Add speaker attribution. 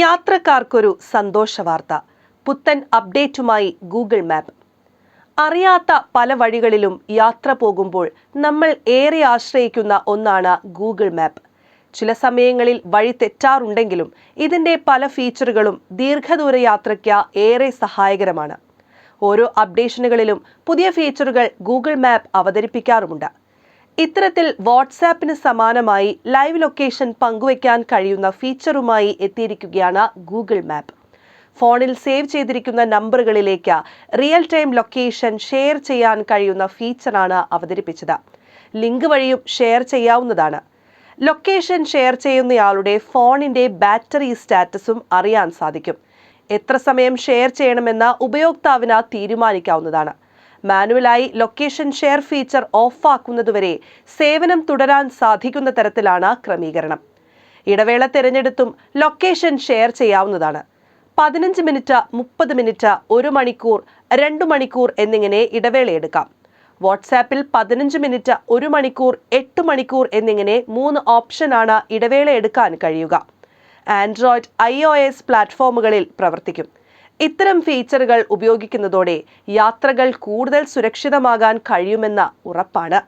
Speaker 1: യാത്രക്കാർക്കൊരു സന്തോഷ വാർത്ത പുത്തൻ അപ്ഡേറ്റുമായി ഗൂഗിൾ മാപ്പ്. അറിയാത്ത പല വഴികളിലും യാത്ര പോകുമ്പോൾ നമ്മൾ ഏറെ ആശ്രയിക്കുന്ന ഒന്നാണ് ഗൂഗിൾ മാപ്പ്. ചില സമയങ്ങളിൽ വഴി തെറ്റാറുണ്ടെങ്കിലും ഇതിന്റെ പല ഫീച്ചറുകളും ദീർഘദൂര യാത്രയ്ക്ക് ഏറെ സഹായകരമാണ്. ഓരോ അപ്ഡേഷനുകളിലും പുതിയ ഫീച്ചറുകൾ ഗൂഗിൾ മാപ്പ് അവതരിപ്പിക്കാറുമുണ്ട്. ഇത്തരത്തിൽ വാട്സാപ്പിന് സമാനമായി ലൈവ് ലൊക്കേഷൻ പങ്കുവയ്ക്കാൻ കഴിയുന്ന ഫീച്ചറുമായി എത്തിയിരിക്കുകയാണ് ഗൂഗിൾ മാപ്പ്. ഫോണിൽ സേവ് ചെയ്തിരിക്കുന്ന നമ്പറുകളിലേക്ക് റിയൽ ടൈം ലൊക്കേഷൻ ഷെയർ ചെയ്യാൻ കഴിയുന്ന ഫീച്ചറാണ് അവതരിപ്പിച്ചത്. ലിങ്ക് വഴിയും ഷെയർ ചെയ്യാവുന്നതാണ്. ലൊക്കേഷൻ ഷെയർ ചെയ്യുന്നയാളുടെ ഫോണിന്റെ ബാറ്ററി സ്റ്റാറ്റസും അറിയാൻ സാധിക്കും. എത്ര സമയം ഷെയർ ചെയ്യണമെന്ന് ഉപയോക്താവിന് തീരുമാനിക്കാവുന്നതാണ്. മാനുവലായി ലൊക്കേഷൻ ഷെയർ ഫീച്ചർ ഓഫാക്കുന്നതുവരെ സേവനം തുടരാൻ സാധിക്കുന്ന തരത്തിലാണ് ക്രമീകരണം. ഇടവേള തിരഞ്ഞെടുത്തും ലൊക്കേഷൻ ഷെയർ ചെയ്യാവുന്നതാണ്. പതിനഞ്ച് മിനിറ്റ് മുപ്പത് മിനിറ്റ് ഒരു മണിക്കൂർ രണ്ടു മണിക്കൂർ എന്നിങ്ങനെ ഇടവേളയെടുക്കാം വാട്സാപ്പിൽ പതിനഞ്ച് മിനിറ്റ് ഒരു മണിക്കൂർ എട്ട് മണിക്കൂർ എന്നിങ്ങനെ മൂന്ന് ഓപ്ഷനാണ് ഇടവേള എടുക്കാൻ കഴിയുക. ആൻഡ്രോയിഡ് ഐ പ്ലാറ്റ്ഫോമുകളിൽ പ്രവർത്തിക്കും. ഇത്തരം ഫീച്ചറുകൾ ഉപയോഗിക്കുന്നതോടെ യാത്രകൾ കൂടുതൽ സുരക്ഷിതമാകാൻ കഴിയുമെന്ന ഉറപ്പാണ്.